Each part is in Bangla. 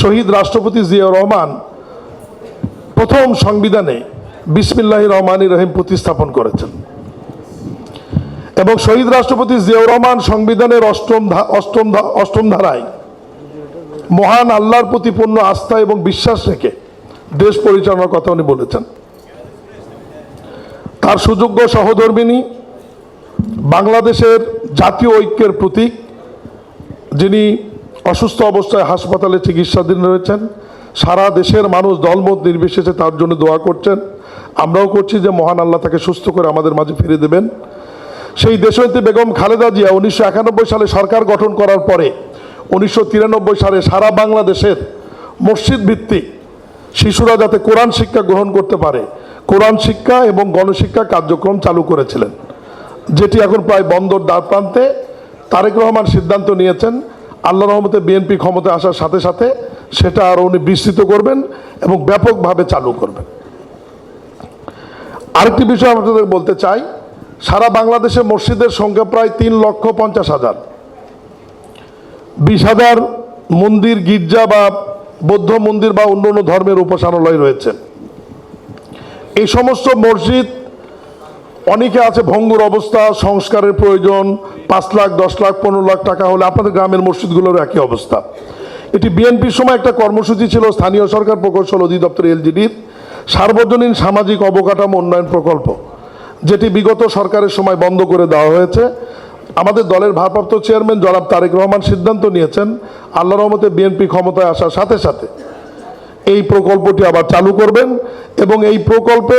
শহীদ রাষ্ট্রপতি জিয়াউর রহমান প্রথম সংবিধানে বিসমিল্লাহ রহমান রহিম প্রতিস্থাপন করেছেন। এবং শহীদ রাষ্ট্রপতি জিয়াউর রহমান সংবিধানের অষ্টম অষ্টম অষ্টম ধারায় মহান আল্লাহর প্রতি পূর্ণ আস্থা এবং বিশ্বাস রেখে দেশ পরিচালনার কথা উনি বলেছেন। তার সুযোগ্য সহধর্মিনী বাংলাদেশের জাতীয় ঐক্যের প্রতীক, যিনি অসুস্থ অবস্থায় হাসপাতালে চিকিৎসাধীন রয়েছেন। সারা দেশের মানুষ দলমত নির্বিশেষে তার জন্য দোয়া করছেন। আমরাও করছি যে মহান আল্লাহ তাকে সুস্থ করে আমাদের মাঝে ফিরে দেবেন। সেই দেশনীতি বেগম খালেদা জিয়া উনিশশো একানব্বই সালে সরকার গঠন করার পরে উনিশশো তিরানব্বই সালে সারা বাংলাদেশের মসজিদ ভিত্তিক শিশুরা যাতে কোরআন শিক্ষা গ্রহণ করতে পারে, কোরআন শিক্ষা এবং গণশিক্ষা কার্যক্রম চালু করেছিলেন। যেটি এখন প্রায় বন্দর দ্বার প্রান্তে তারেক রহমান সিদ্ধান্ত নিয়েছেন আল্লাহ রহমতে বিএনপি ক্ষমতায় আসার সাথে সাথে সেটা আরও উনি বিস্তৃত করবেন এবং ব্যাপকভাবে চালু করবেন। আরেকটি বিষয় আপনাদের বলতে চাই, সারা বাংলাদেশে মসজিদের সংখ্যা প্রায় তিন লক্ষ পঞ্চাশ হাজার। বিশ হাজার মন্দির, গির্জা বা বৌদ্ধ মন্দির বা অন্য অন্য ধর্মের উপাসনালয় রয়েছে। এই সমস্ত মসজিদ অনেকে আছে ভঙ্গুর অবস্থা, সংস্কারের প্রয়োজন, পাঁচ লাখ, দশ লাখ, পনেরো লাখ টাকা হলে আপনাদের গ্রামের মসজিদগুলোর একই অবস্থা। এটি বিএনপির সময় একটা কর্মসূচি ছিল, স্থানীয় সরকার প্রকৌশল অধিদপ্তর এলজিডির সার্বজনীন সামাজিক অবকাঠামো উন্নয়ন প্রকল্প, যেটি বিগত সরকারের সময় বন্ধ করে দেওয়া হয়েছে। আমাদের দলের ভারপ্রাপ্ত চেয়ারম্যান জনাব তারেক রহমান সিদ্ধান্ত নিয়েছেন, আল্লাহ রহমতে বিএনপি ক্ষমতায় আসার সাথে সাথে এই প্রকল্পটি আবার চালু করবেন এবং এই প্রকল্পে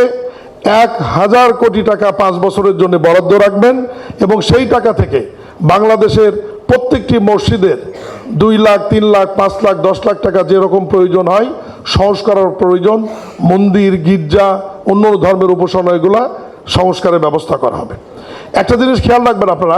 এক হাজার কোটি টাকা পাঁচ বছরের জন্য বরাদ্দ রাখবেন এবং সেই টাকা থেকে বাংলাদেশের প্রত্যেকটি মসজিদের দুই লাখ, তিন লাখ, পাঁচ লাখ, দশ লাখ টাকা যেরকম প্রয়োজন হয়, সংস্কারের প্রয়োজন, মন্দির, গির্জা অন্য ধর্মের উপাসনা এগুলা সংস্কারের ব্যবস্থা করা হবে। একটা জিনিস খেয়াল রাখবেন আপনারা